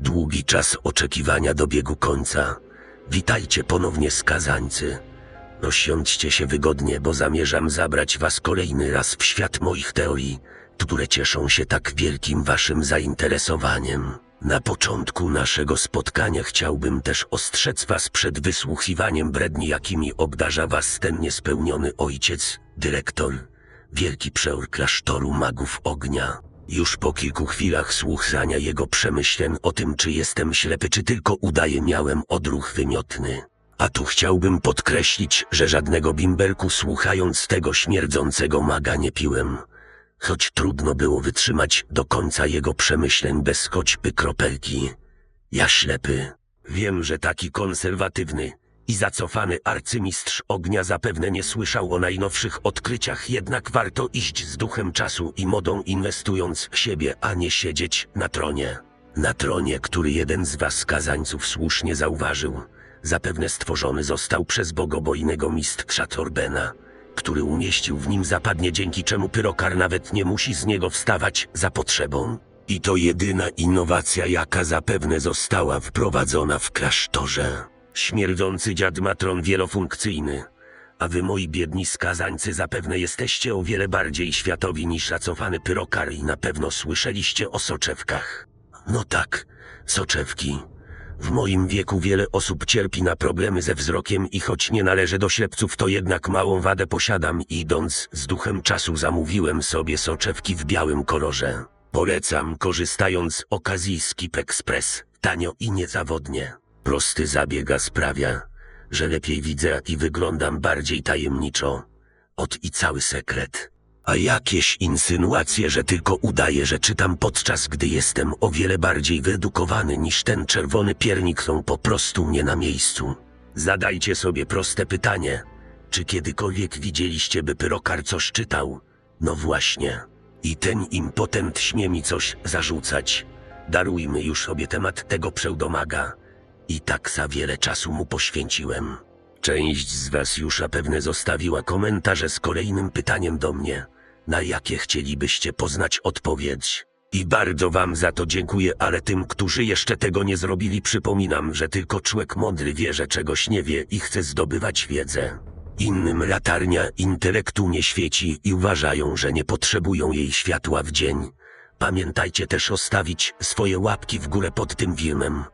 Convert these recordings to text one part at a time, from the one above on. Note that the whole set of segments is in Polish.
Długi czas oczekiwania dobiegł końca. Witajcie ponownie skazańcy. No siądźcie się wygodnie, bo zamierzam zabrać was kolejny raz w świat moich teorii, które cieszą się tak wielkim waszym zainteresowaniem. Na początku naszego spotkania chciałbym też ostrzec was przed wysłuchiwaniem bredni, jakimi obdarza was ten niespełniony ojciec, dyrektor, wielki przeor klasztoru magów ognia. Już po kilku chwilach słuchania jego przemyśleń o tym, czy jestem ślepy, czy tylko udaję, miałem odruch wymiotny. A tu chciałbym podkreślić, że żadnego bimberku słuchając tego śmierdzącego maga nie piłem. Choć trudno było wytrzymać do końca jego przemyśleń bez choćby kropelki. Ja ślepy. Wiem, że taki konserwatywny i zacofany arcymistrz ognia zapewne nie słyszał o najnowszych odkryciach, jednak warto iść z duchem czasu i modą inwestując w siebie, a nie siedzieć na tronie. Na tronie, który jeden z was skazańców słusznie zauważył, zapewne stworzony został przez bogobojnego mistrza Torbena, który umieścił w nim zapadnie, dzięki czemu pyrokar nawet nie musi z niego wstawać za potrzebą. I to jedyna innowacja, jaka zapewne została wprowadzona w klasztorze. Śmierdzący dziad matron wielofunkcyjny. A wy, moi biedni skazańcy, zapewne jesteście o wiele bardziej światowi niż zacofany pyrokar i na pewno słyszeliście o soczewkach. No tak, soczewki. W moim wieku wiele osób cierpi na problemy ze wzrokiem i choć nie należę do ślepców, to jednak małą wadę posiadam i idąc z duchem czasu zamówiłem sobie soczewki w białym kolorze. Polecam, korzystając z okazji Skip Express, tanio i niezawodnie. Prosty zabiega sprawia, że lepiej widzę i wyglądam bardziej tajemniczo. Ot i cały sekret. A jakieś insynuacje, że tylko udaję, że czytam podczas gdy jestem o wiele bardziej wyedukowany niż ten czerwony piernik są po prostu nie na miejscu. Zadajcie sobie proste pytanie. Czy kiedykolwiek widzieliście, by pyrokar coś czytał? No właśnie. I ten impotent śmie mi coś zarzucać. Darujmy już sobie temat tego pseudomaga. I tak za wiele czasu mu poświęciłem. Część z was już zapewne zostawiła komentarze z kolejnym pytaniem do mnie, na jakie chcielibyście poznać odpowiedź. I bardzo wam za to dziękuję, ale tym, którzy jeszcze tego nie zrobili, przypominam, że tylko człowiek mądry wie, że czegoś nie wie i chce zdobywać wiedzę. Innym latarnia intelektu nie świeci i uważają, że nie potrzebują jej światła w dzień. Pamiętajcie też ostawić swoje łapki w górę pod tym filmem,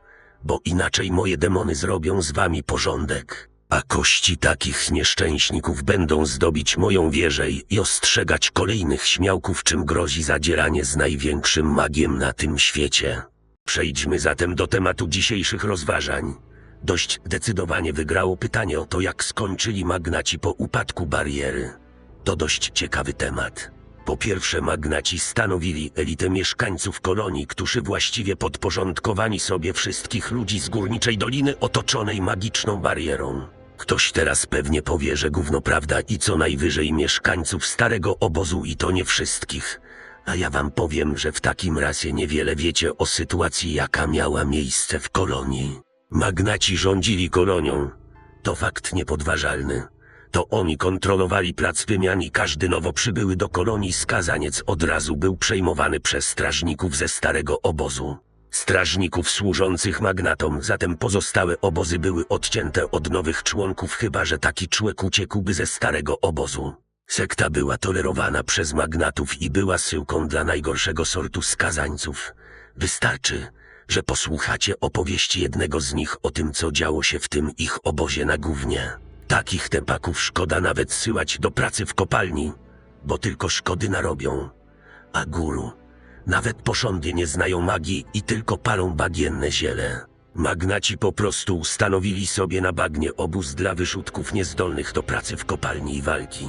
bo inaczej moje demony zrobią z wami porządek. A kości takich nieszczęśników będą zdobić moją wieżę i ostrzegać kolejnych śmiałków, czym grozi zadzieranie z największym magiem na tym świecie. Przejdźmy zatem do tematu dzisiejszych rozważań. Dość zdecydowanie wygrało pytanie o to, jak skończyli magnaci po upadku bariery. To dość ciekawy temat. Po pierwsze, magnaci stanowili elitę mieszkańców kolonii, którzy właściwie podporządkowani sobie wszystkich ludzi z górniczej doliny otoczonej magiczną barierą. Ktoś teraz pewnie powie, że gówno prawda i co najwyżej mieszkańców starego obozu i to nie wszystkich. A ja wam powiem, że w takim razie niewiele wiecie o sytuacji, jaka miała miejsce w kolonii. Magnaci rządzili kolonią. To fakt niepodważalny. To oni kontrolowali plac wymian i każdy nowo przybyły do kolonii skazaniec od razu był przejmowany przez strażników ze starego obozu. Strażników służących magnatom, zatem pozostałe obozy były odcięte od nowych członków, chyba że taki człowiek uciekłby ze starego obozu. Sekta była tolerowana przez magnatów i była syłką dla najgorszego sortu skazańców. Wystarczy, że posłuchacie opowieści jednego z nich o tym, co działo się w tym ich obozie na gównie. Takich tepaków szkoda nawet syłać do pracy w kopalni, bo tylko szkody narobią. A guru, nawet posządy nie znają magii i tylko palą bagienne ziele. Magnaci po prostu ustanowili sobie na bagnie obóz dla wyrzutków niezdolnych do pracy w kopalni i walki.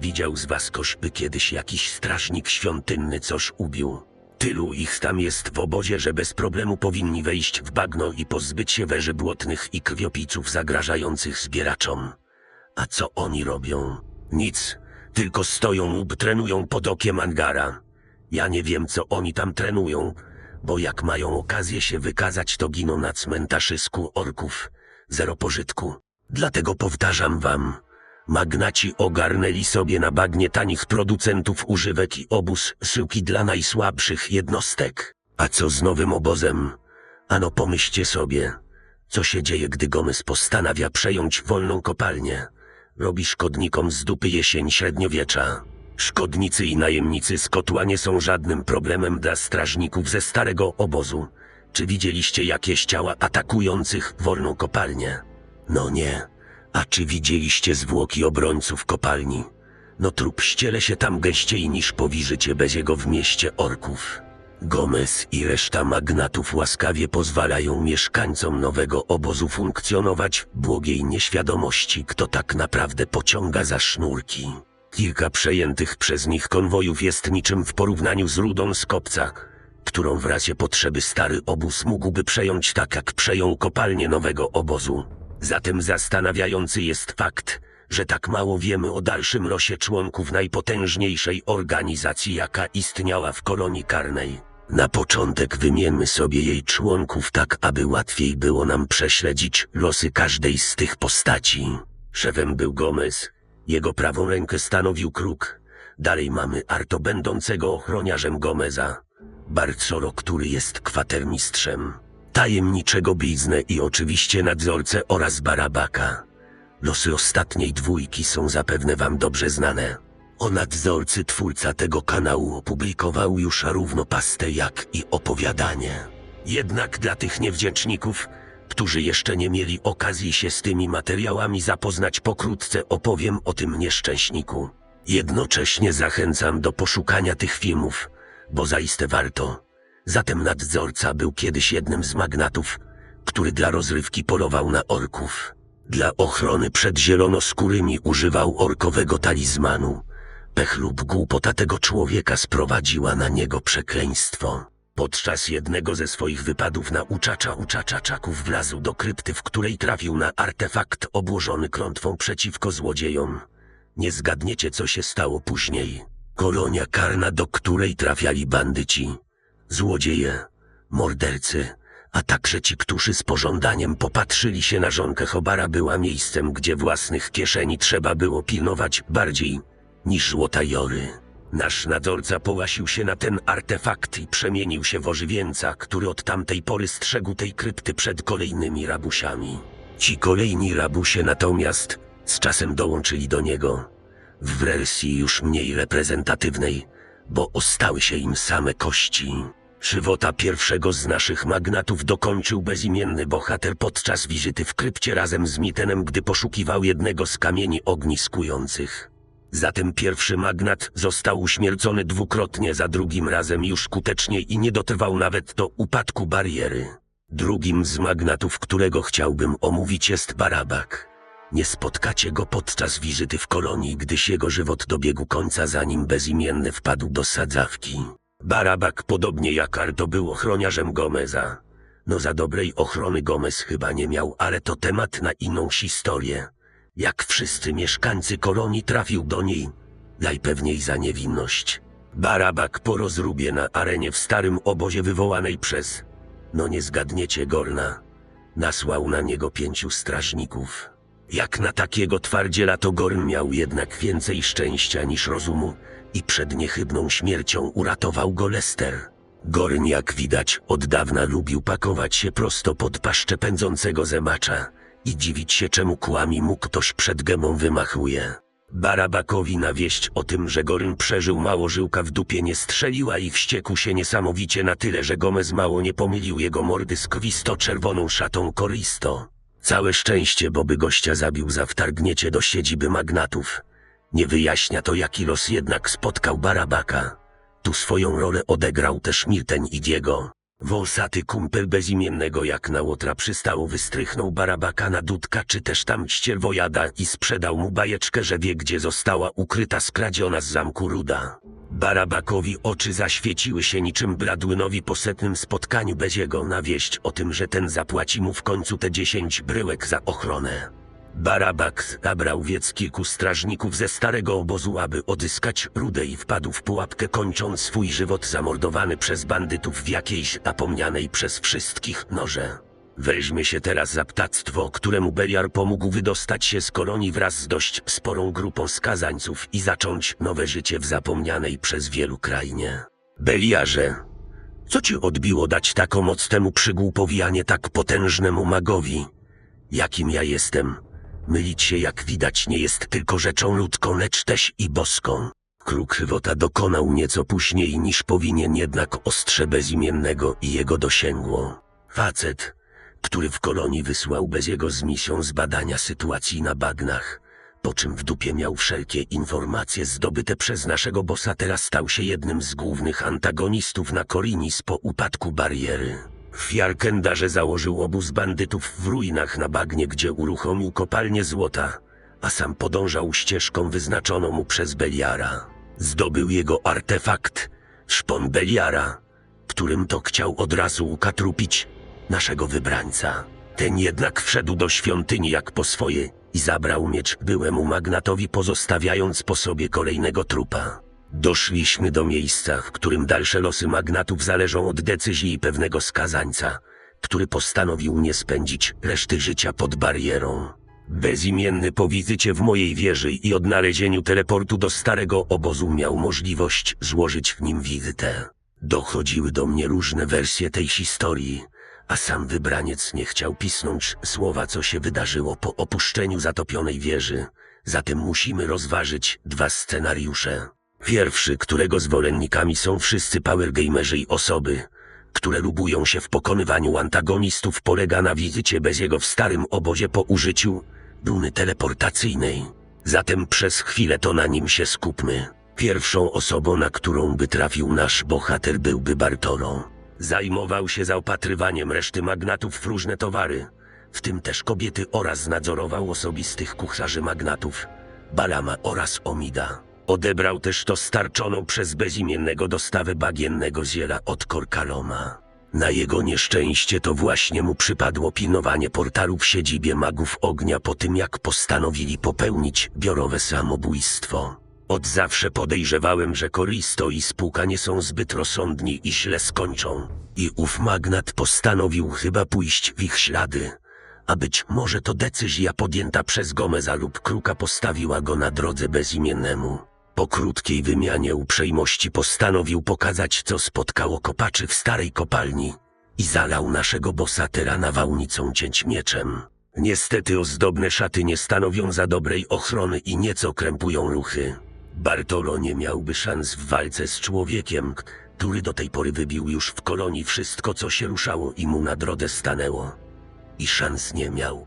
Widział z was koszby kiedyś jakiś strażnik świątynny coś ubił. Tylu ich tam jest w obozie, że bez problemu powinni wejść w bagno i pozbyć się weży błotnych i krwiopijców zagrażających zbieraczom. A co oni robią? Nic, tylko stoją lub trenują pod okiem Angara. Ja nie wiem, co oni tam trenują, bo jak mają okazję się wykazać, to giną na cmentarzysku orków. Zero pożytku. Dlatego powtarzam wam, magnaci ogarnęli sobie na bagnie tanich producentów używek i obóz syłki dla najsłabszych jednostek. A co z nowym obozem? Ano pomyślcie sobie, co się dzieje, gdy Gomez postanawia przejąć wolną kopalnię. Robi szkodnikom z dupy jesień średniowiecza. Szkodnicy i najemnicy z kotła nie są żadnym problemem dla strażników ze starego obozu. Czy widzieliście jakieś ciała atakujących wolną kopalnię? No nie. A czy widzieliście zwłoki obrońców kopalni? No trup ściele się tam gęściej niż powiżycie bez jego w mieście orków. Gomez i reszta magnatów łaskawie pozwalają mieszkańcom nowego obozu funkcjonować w błogiej nieświadomości, kto tak naprawdę pociąga za sznurki. Kilka przejętych przez nich konwojów jest niczym w porównaniu z rudą z kopca, którą w razie potrzeby stary obóz mógłby przejąć tak jak przejął kopalnię nowego obozu. Zatem zastanawiający jest fakt, że tak mało wiemy o dalszym losie członków najpotężniejszej organizacji, jaka istniała w kolonii karnej. Na początek wymieńmy sobie jej członków tak, aby łatwiej było nam prześledzić losy każdej z tych postaci. Szefem był Gomez, jego prawą rękę stanowił Kruk. Dalej mamy Arto będącego ochroniarzem Gomeza, Barcoro, który jest kwatermistrzem, tajemniczego Biznę i oczywiście nadzorcę oraz Barabaka. Losy ostatniej dwójki są zapewne wam dobrze znane. O nadzorcy twórca tego kanału opublikował już równo pastę jak i opowiadanie. Jednak dla tych niewdzięczników, którzy jeszcze nie mieli okazji się z tymi materiałami zapoznać, pokrótce opowiem o tym nieszczęśniku. Jednocześnie zachęcam do poszukania tych filmów, bo zaiste warto. Zatem nadzorca był kiedyś jednym z magnatów, który dla rozrywki polował na orków. Dla ochrony przed zielonoskórymi używał orkowego talizmanu. Pech lub głupota tego człowieka sprowadziła na niego przekleństwo. Podczas jednego ze swoich wypadów na uczacza uczaczaczaków wlazł do krypty, w której trafił na artefakt obłożony klątwą przeciwko złodziejom. Nie zgadniecie, co się stało później. Kolonia karna, do której trafiali bandyci, złodzieje, mordercy, a także ci, którzy z pożądaniem popatrzyli się na żonkę Hobara, była miejscem, gdzie własnych kieszeni trzeba było pilnować bardziej niż złota Jory. Nasz nadzorca połasił się na ten artefakt i przemienił się w ożywieńca, który od tamtej pory strzegł tej krypty przed kolejnymi rabusiami. Ci kolejni rabusie natomiast z czasem dołączyli do niego, w wersji już mniej reprezentatywnej, bo ostały się im same kości. Żywota pierwszego z naszych magnatów dokończył bezimienny bohater podczas wizyty w krypcie razem z Mitenem, gdy poszukiwał jednego z kamieni ogniskujących. Zatem pierwszy magnat został uśmiercony dwukrotnie, za drugim razem już skutecznie i nie dotrwał nawet do upadku bariery. Drugim z magnatów, którego chciałbym omówić jest Barabak. Nie spotkacie go podczas wizyty w kolonii, gdyż jego żywot dobiegł końca zanim bezimienny wpadł do sadzawki. Barabak, podobnie jak Arto, był ochroniarzem Gomeza. No za dobrej ochrony Gomez chyba nie miał, ale to temat na inną historię. Jak wszyscy mieszkańcy kolonii trafił do niej, najpewniej za niewinność. Barabak po rozrubie na arenie w starym obozie wywołanej przez, no nie zgadniecie, Gorna, nasłał na niego pięciu strażników. Jak na takiego twardziela to Gorn miał jednak więcej szczęścia niż rozumu i przed niechybną śmiercią uratował go Lester. Gorn, jak widać, od dawna lubił pakować się prosto pod paszczę pędzącego zemacza i dziwić się, czemu kłami mu ktoś przed gemą wymachuje. Barabakowi na wieść o tym, że Goryn przeżył mało żyłka w dupie nie strzeliła i wściekł się niesamowicie na tyle, że Gomez mało nie pomylił jego mordy z kwisto-czerwoną szatą Koristo. Całe szczęście, bo by gościa zabił za wtargniecie do siedziby magnatów. Nie wyjaśnia to, jaki los jednak spotkał Barabaka. Tu swoją rolę odegrał też Milten i Diego. Wąsaty kumpel bezimiennego jak na łotra przystało wystrychnął Barabaka na dudka czy też tam ścierwojada i sprzedał mu bajeczkę, że wie gdzie została ukryta skradziona z zamku Ruda. Barabakowi oczy zaświeciły się niczym Bradłynowi po setnym spotkaniu bez jego na wieść o tym, że ten zapłaci mu w końcu te dziesięć bryłek za ochronę. Barabak zabrał wiec kilku strażników ze starego obozu, aby odzyskać rudę i wpadł w pułapkę, kończąc swój żywot zamordowany przez bandytów w jakiejś zapomnianej przez wszystkich noże. Weźmy się teraz za ptactwo, któremu Beliar pomógł wydostać się z kolonii wraz z dość sporą grupą skazańców i zacząć nowe życie w zapomnianej przez wielu krainie. Beliarze, Co ci odbiło dać taką moc temu przygłupowi, a nie tak potężnemu magowi? Jakim ja jestem? Mylić się, jak widać, nie jest tylko rzeczą ludzką, lecz też i boską. Kruk żywota dokonał nieco później niż powinien, jednak ostrze bezimiennego i jego dosięgło. Facet, który w kolonii wysłał bez jego z misją zbadania sytuacji na bagnach, po czym w dupie miał wszelkie informacje zdobyte przez naszego bossa, teraz stał się jednym z głównych antagonistów na Korinis po upadku bariery. W Jarkendarze założył obóz bandytów w ruinach na bagnie, gdzie uruchomił kopalnię złota, a sam podążał ścieżką wyznaczoną mu przez Beliara. Zdobył jego artefakt, szpon Beliara, którym to chciał od razu ukatrupić naszego wybrańca. Ten jednak wszedł do świątyni jak po swoje i zabrał miecz byłemu magnatowi, pozostawiając po sobie kolejnego trupa. Doszliśmy do miejsca, w którym dalsze losy magnatów zależą od decyzji pewnego skazańca, który postanowił nie spędzić reszty życia pod barierą. Bezimienny po wizycie w mojej wieży i odnalezieniu teleportu do starego obozu miał możliwość złożyć w nim wizytę. Dochodziły do mnie różne wersje tej historii, a sam wybraniec nie chciał pisnąć słowa, co się wydarzyło po opuszczeniu zatopionej wieży. Zatem musimy rozważyć dwa scenariusze. Pierwszy, którego zwolennikami są wszyscy powergamerzy i osoby, które lubują się w pokonywaniu antagonistów, polega na wizycie bez jego w starym obozie po użyciu duny teleportacyjnej. Zatem przez chwilę to na nim się skupmy. Pierwszą osobą, na którą by trafił nasz bohater, byłby Bartolo. Zajmował się zaopatrywaniem reszty magnatów w różne towary, w tym też kobiety oraz nadzorował osobistych kucharzy magnatów, Balama oraz Omida. Odebrał też dostarczoną przez bezimiennego dostawę bagiennego ziela od Korkaloma. Na jego nieszczęście to właśnie mu przypadło pilnowanie portalu w siedzibie magów ognia po tym jak postanowili popełnić biorowe samobójstwo. Od zawsze podejrzewałem, że Koristo i spółka nie są zbyt rozsądni i źle skończą. I ów magnat postanowił chyba pójść w ich ślady. A być może to decyzja podjęta przez Gomeza lub Kruka postawiła go na drodze bezimiennemu. Po krótkiej wymianie uprzejmości postanowił pokazać, co spotkało kopaczy w starej kopalni i zalał naszego bosatera nawałnicą cięć mieczem. Niestety ozdobne szaty nie stanowią za dobrej ochrony i nieco krępują ruchy. Bartolo nie miałby szans w walce z człowiekiem, który do tej pory wybił już w kolonii wszystko, co się ruszało i mu na drodze stanęło. I szans nie miał.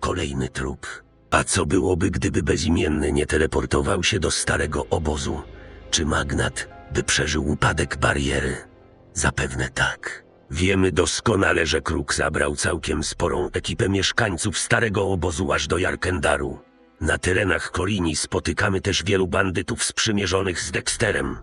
Kolejny trup. A co byłoby, gdyby bezimienny nie teleportował się do starego obozu? Czy magnat by przeżył upadek bariery? Zapewne tak. Wiemy doskonale, że Kruk zabrał całkiem sporą ekipę mieszkańców starego obozu aż do Jarkendaru. Na terenach Korini spotykamy też wielu bandytów sprzymierzonych z Dexterem,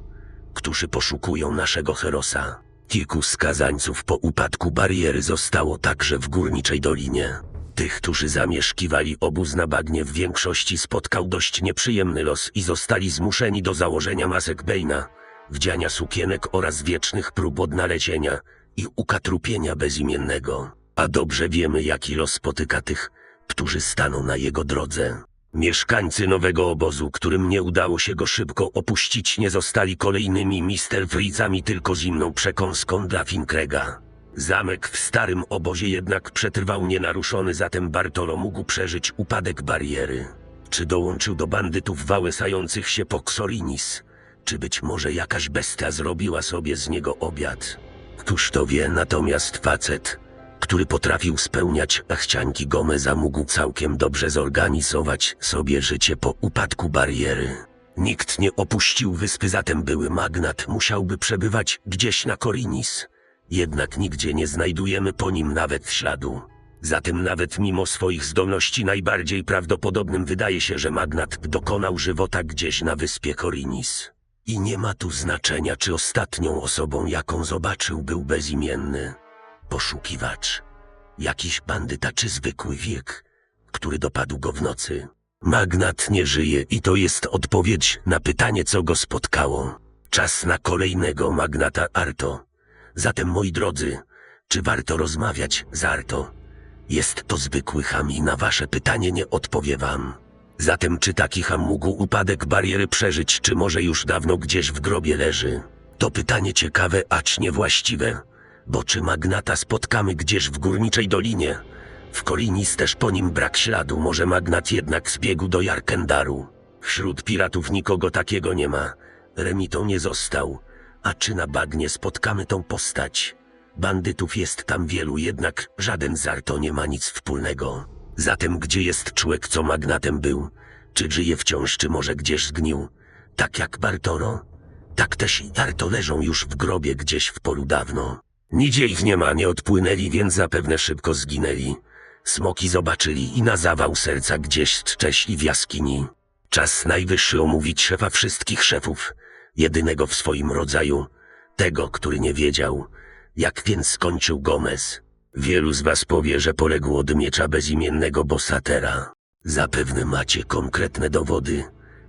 którzy poszukują naszego Herosa. Kilku skazańców po upadku bariery zostało także w Górniczej Dolinie. Tych, którzy zamieszkiwali obóz na bagnie w większości spotkał dość nieprzyjemny los i zostali zmuszeni do założenia masek Bejna, wdziania sukienek oraz wiecznych prób odnalezienia i ukatrupienia bezimiennego. A dobrze wiemy, jaki los spotyka tych, którzy staną na jego drodze. Mieszkańcy nowego obozu, którym nie udało się go szybko opuścić, nie zostali kolejnymi Mister Freezami, tylko zimną przekąską dla Finkrega. Zamek w starym obozie jednak przetrwał nienaruszony, zatem Bartolo mógł przeżyć upadek bariery. Czy dołączył do bandytów wałęsających się po Xorinis? Czy być może jakaś bestia zrobiła sobie z niego obiad? Któż to wie, natomiast facet, który potrafił spełniać chcianki Gomeza, mógł całkiem dobrze zorganizować sobie życie po upadku bariery. Nikt nie opuścił wyspy, zatem były magnat musiałby przebywać gdzieś na Korinis. Jednak nigdzie nie znajdujemy po nim nawet śladu. Zatem nawet mimo swoich zdolności najbardziej prawdopodobnym wydaje się, że magnat dokonał żywota gdzieś na wyspie Korinis. I nie ma tu znaczenia, czy ostatnią osobą, jaką zobaczył, był bezimienny. Poszukiwacz. Jakiś bandyta czy zwykły wiek, który dopadł go w nocy. Magnat nie żyje i to jest odpowiedź na pytanie, co go spotkało. Czas na kolejnego magnata Arto. Zatem, moi drodzy, czy warto rozmawiać z Arto? Jest to zwykły ham i na wasze pytanie nie odpowie wam. Zatem, czy taki ham mógł upadek bariery przeżyć, czy może już dawno gdzieś w grobie leży? To pytanie ciekawe, acz niewłaściwe. Bo czy magnata spotkamy gdzieś w górniczej dolinie? W Kolinis też po nim brak śladu, może magnat jednak zbiegł do Jarkendaru. Wśród piratów nikogo takiego nie ma. Remitą nie został. A czy na bagnie spotkamy tą postać? Bandytów jest tam wielu, jednak żaden z Arto nie ma nic wspólnego. Zatem gdzie jest człowiek, co magnatem był? Czy żyje wciąż, czy może gdzieś zgnił? Tak jak Bartoro? Tak też i Arto leżą już w grobie gdzieś w polu dawno. Nigdzie ich nie ma, nie odpłynęli, więc zapewne szybko zginęli. Smoki zobaczyli i na zawał serca gdzieś szczęśli w jaskini. Czas najwyższy omówić szefa wszystkich szefów, jedynego w swoim rodzaju, tego, który nie wiedział, jak więc skończył Gomez. Wielu z was powie, że poległ od miecza bezimiennego Bosatera. Zapewne macie konkretne dowody.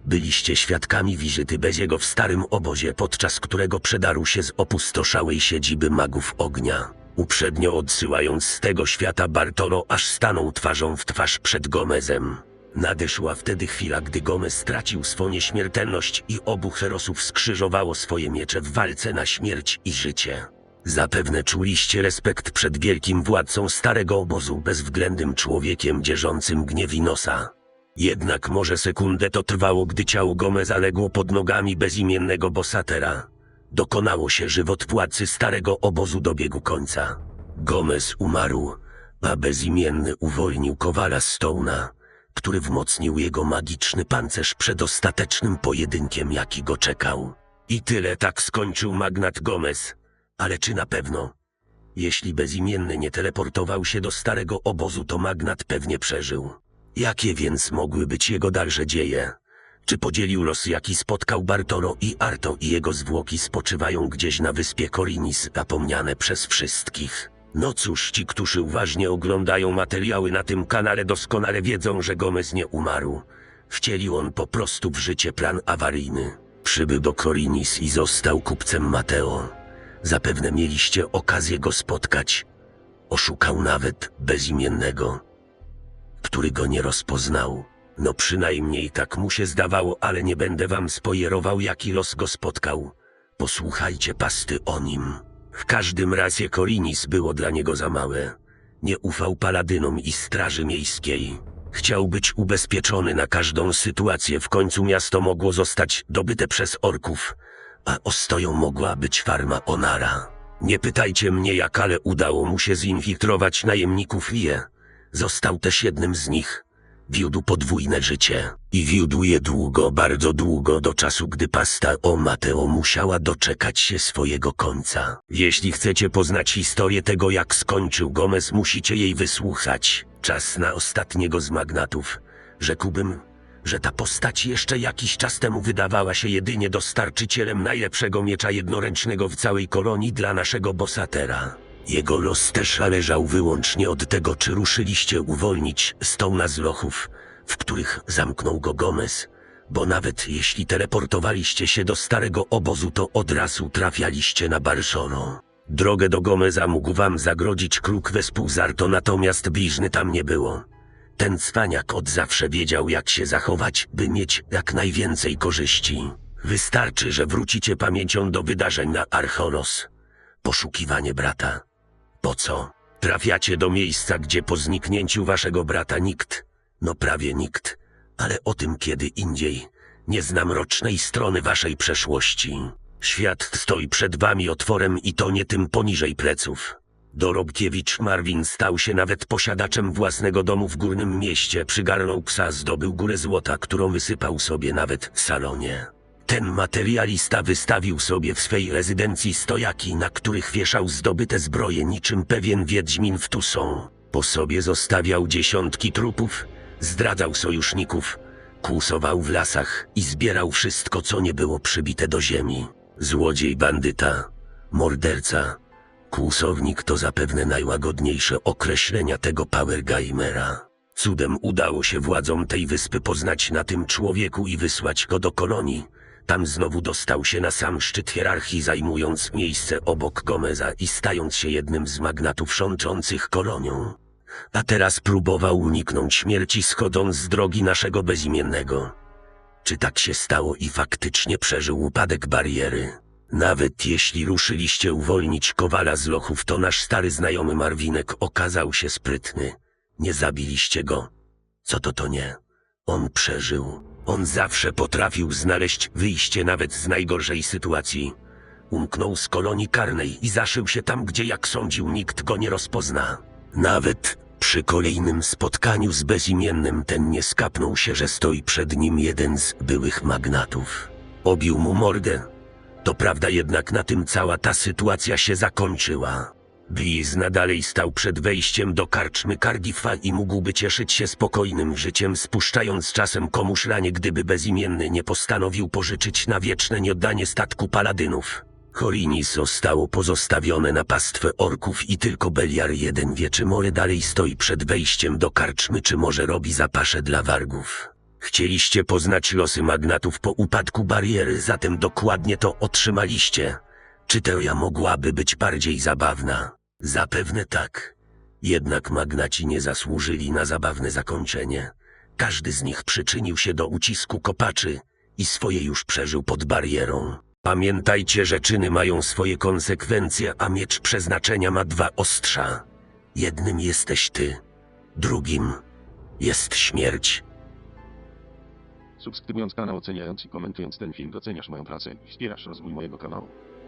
Byliście świadkami wizyty Beziego w starym obozie, podczas którego przedarł się z opustoszałej siedziby magów ognia, uprzednio odsyłając z tego świata Bartolo, aż stanął twarzą w twarz przed Gomezem. Nadeszła wtedy chwila, gdy Gomez stracił swą nieśmiertelność i obu herosów skrzyżowało swoje miecze w walce na śmierć i życie. Zapewne czuliście respekt przed wielkim władcą starego obozu, bezwzględnym człowiekiem dzierżącym gniew i nosa. Jednak może sekundę to trwało, gdy ciało Gomeza legło pod nogami bezimiennego bosatera. Dokonało się żywot władcy starego obozu dobiegł końca. Gomez umarł, a bezimienny uwolnił kowala Stone'a, który wzmocnił jego magiczny pancerz przed ostatecznym pojedynkiem, jaki go czekał. I tyle tak skończył magnat Gomez. Ale czy na pewno? Jeśli bezimienny nie teleportował się do starego obozu, to magnat pewnie przeżył. Jakie więc mogły być jego dalsze dzieje? Czy podzielił los, jaki spotkał Bartoro i Arto i jego zwłoki spoczywają gdzieś na wyspie Korinis, zapomniane przez wszystkich? No cóż, ci, którzy uważnie oglądają materiały na tym kanale doskonale wiedzą, że Gomez nie umarł. Wcielił on po prostu w życie plan awaryjny. Przybył do Korinis i został kupcem Mateo. Zapewne mieliście okazję go spotkać. Oszukał nawet bezimiennego, który go nie rozpoznał. No przynajmniej tak mu się zdawało, ale nie będę wam spojerował, jaki los go spotkał. Posłuchajcie pasty o nim. W każdym razie Korinis było dla niego za małe. Nie ufał paladynom i straży miejskiej. Chciał być ubezpieczony na każdą sytuację. W końcu miasto mogło zostać dobyte przez orków, a ostoją mogła być farma Onara. Nie pytajcie mnie jak, ale udało mu się zinfiltrować najemników Wie. Został też jednym z nich. Wiódł podwójne życie. I wiódł je długo, bardzo długo, do czasu, gdy pasta o Mateo musiała doczekać się swojego końca. Jeśli chcecie poznać historię tego, jak skończył Gomez, musicie jej wysłuchać. Czas na ostatniego z magnatów. Rzekłbym, że ta postać jeszcze jakiś czas temu wydawała się jedynie dostarczycielem najlepszego miecza jednoręcznego w całej kolonii dla naszego bosatera. Jego los też zależał wyłącznie od tego, czy ruszyliście uwolnić Stone'a z lochów, w których zamknął go Gomez, bo nawet jeśli teleportowaliście się do starego obozu, to od razu trafialiście na Barsono. Drogę do Gomeza mógł wam zagrodzić kruk Wespółzarto, natomiast bliźny tam nie było. Ten cwaniak od zawsze wiedział, jak się zachować, by mieć jak najwięcej korzyści. Wystarczy, że wrócicie pamięcią do wydarzeń na Archoros. Poszukiwanie brata. Po co? Trafiacie do miejsca, gdzie po zniknięciu waszego brata nikt, no prawie nikt, ale o tym kiedy indziej. Nie znam rocznej strony waszej przeszłości. Świat stoi przed wami otworem i to nie tym poniżej pleców. Dorobkiewicz Marvin stał się nawet posiadaczem własnego domu w górnym mieście, przygarnął psa, zdobył górę złota, którą wysypał sobie nawet w salonie. Ten materialista wystawił sobie w swej rezydencji stojaki, na których wieszał zdobyte zbroje niczym pewien wiedźmin w Tusą. Po sobie zostawiał dziesiątki trupów, zdradzał sojuszników, kłusował w lasach i zbierał wszystko, co nie było przybite do ziemi. Złodziej, bandyta, morderca, kłusownik to zapewne najłagodniejsze określenia tego Powergamera. Cudem udało się władzom tej wyspy poznać na tym człowieku i wysłać go do kolonii. Tam znowu dostał się na sam szczyt hierarchii, zajmując miejsce obok Gomeza i stając się jednym z magnatów rządzących kolonią. A teraz próbował uniknąć śmierci, schodząc z drogi naszego bezimiennego. Czy tak się stało i faktycznie przeżył upadek bariery? Nawet jeśli ruszyliście uwolnić Kowala z lochów, to nasz stary znajomy Marwinek okazał się sprytny. Nie zabiliście go. Co to to nie? On przeżył. On zawsze potrafił znaleźć wyjście nawet z najgorszej sytuacji. Umknął z kolonii karnej i zaszył się tam, gdzie jak sądził nikt go nie rozpozna. Nawet przy kolejnym spotkaniu z bezimiennym ten nie skapnął się, że stoi przed nim jeden z byłych magnatów. Obił mu mordę. To prawda jednak na tym cała ta sytuacja się zakończyła. Blizna dalej stał przed wejściem do karczmy Cardiffa i mógłby cieszyć się spokojnym życiem, spuszczając czasem komuś lanie, gdyby bezimienny nie postanowił pożyczyć na wieczne nieoddanie statku paladynów. Korinis zostało pozostawione na pastwę orków i tylko Beliar jeden wie, czy More dalej stoi przed wejściem do karczmy, czy może robi zapasze dla wargów. Chcieliście poznać losy magnatów po upadku bariery, zatem dokładnie to otrzymaliście. Czy teoria mogłaby być bardziej zabawna? Zapewne tak. Jednak magnaci nie zasłużyli na zabawne zakończenie. Każdy z nich przyczynił się do ucisku kopaczy i swoje już przeżył pod barierą. Pamiętajcie, że czyny mają swoje konsekwencje, a miecz przeznaczenia ma dwa ostrza. Jednym jesteś ty, drugim jest śmierć. Subskrybując kanał, oceniając i komentując ten film doceniasz moją pracę i wspierasz rozwój mojego kanału.